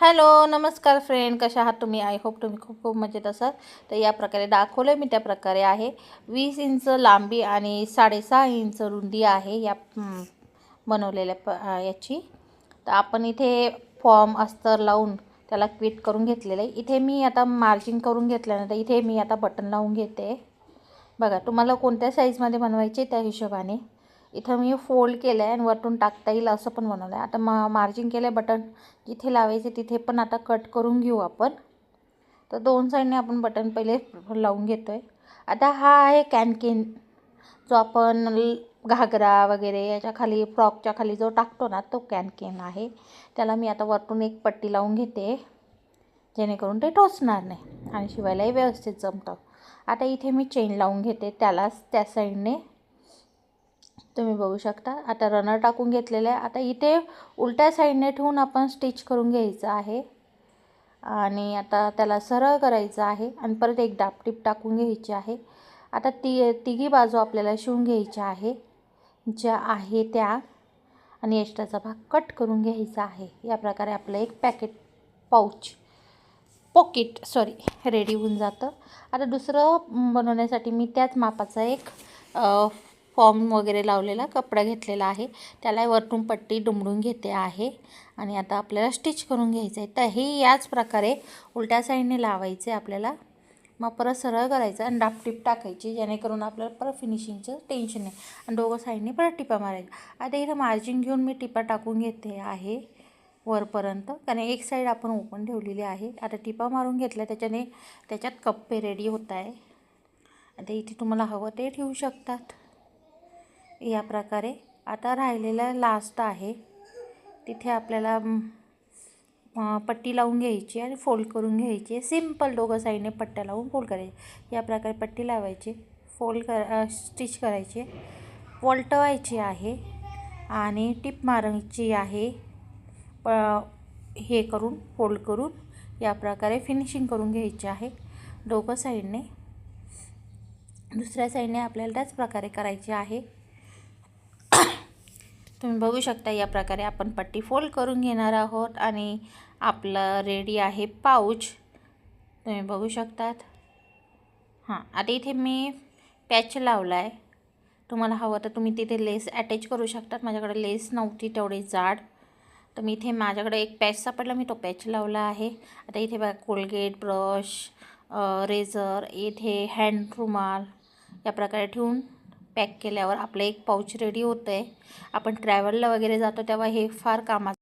Hello नमस्कार friend कशा आहात तुम्ही? आय होप तुम्ही खूप खूप मजेत असाल. तर या प्रकारे दाखवलं मी त्या प्रकारे आहे. वीस इंच लांबी आणि साडेसहा इंच रुंदी आहे या बनवलेल्या प याची. तर आपण इथे फॉर्म अस्तर लावून त्याला क्विट करून घेतलेलं आहे. इथे मी आता मार्जिन करून घेतल्यानंतर इथे मी आता बटन लावून घेते. बघा तुम्हाला कोणत्या साईजमध्ये बनवायचे त्या हिशोबाने. इथं मी फोल्ड केलं आहे आणि वरतून टाकता येईल असं पण बनवलं आहे आता मा मार्जिन केलं आहे बटन जिथे लावायचे तिथे पण आता कट करून घेऊ आपण. तर दोन साईडने आपण बटन पहिले लावून घेतो आहे आता हा आहे कॅनकेन जो आपण घागरा वगैरे याच्या खाली फ्रॉकच्या खाली जो टाकतो ना तो कॅनकेन आहे. त्याला मी आता वरतून एक पट्टी लावून घेते. जेणेकरून ते टोचणार नाही. आणि शिवायलाही व्यवस्थित जमतं. आता इथे मी चेन लावून घेते त्यालाच त्या साईडने तुम्ही बघू शकता. आता रनर टाकून घेतलेलं आहे. आता इथे उलट्या साईडने ठेवून आपण स्टिच करून घ्यायचं आहे. आणि आता त्याला सरळ करायचं आहे. आणि परत एक डापटीप टाकून घ्यायची आहे. आता ती तिघी बाजू आपल्याला शिवून घ्यायच्या आहे. ज्या आहे त्या. आणि एक्स्ट्राचा भाग कट करून घ्यायचा आहे. या प्रकारे आपलं एक packet pouch pocket sorry ready होऊन जातं. आता दुसरं बनवण्यासाठी मी त्याच मापाचा एक फॉर्म वगैरे लावलेला कपडा घेतलेला आहे. त्याला वरतून पट्टी दुमडून घेते आहे. आणि आता आपल्याला स्टिच करून घ्यायचं आहे तर हे याच प्रकारे उलट्या साईडने लावायचे आपल्याला. मग परत सरळ करायचं आणि डापटीप टाकायची जेणेकरून आपल्याला परत फिनिशिंगचं टेन्शन नाही. आणि दोघं साईडने परत टिपा मारायच्या आता इथं मार्जिन घेऊन मी टिपा टाकून घेते आहे वरपर्यंत. कारण एक साईड आपण ओपन ठेवलेली आहे. आता टिपा मारून घेतल्या त्याच्याने त्याच्यात कप्पे रेडी होत आहे आता इथे तुम्हाला हवं ते ठेवू शकतात. या प्रकारे. आता राहिलेला लास्ट आहे. तिथे आपल्याला पट्टी लावून घ्यायची आणि फोल्ड करून घ्यायची. सिंपल दोघं साईडने पट्ट्या लावून फोल्ड करायची. या प्रकारे पट्टी लावायची फोल्ड कर स्टिच करायची. वलटवायची आहे आणि टिप मारायची आहे. प हे करून फोल्ड करून या प्रकारे फिनिशिंग करून घ्यायची आहे. दोघं साईडने. दुसऱ्या साईडने आपल्याला त्याच प्रकारे करायची आहे. तुम्ही बघू शकता या प्रकारे आपण पट्टी फोल्ड करून घेणार आहोत आणि आपलं रेडी आहे पाऊच तुम्ही बघू शकतात. हां आता इथे मी पॅच लावला आहे तुम्हाला हवं तर तुम्ही तिथे लेस अटॅच करू शकतात. माझ्याकडे लेस नव्हती तेवढी जाड. तर मी इथे माझ्याकडे एक पॅच सापडला मी तो पॅच लावला आहे. आता इथे बघा कोलगेट ब्रश रेझर इथे हँड रुमाल या प्रकारे ठेवून पॅक केल्यावर आपलं एक पाऊच रेडी होतं आहे आपण ट्रॅव्हलला वगैरे जातो तेव्हा हे फार कामाचं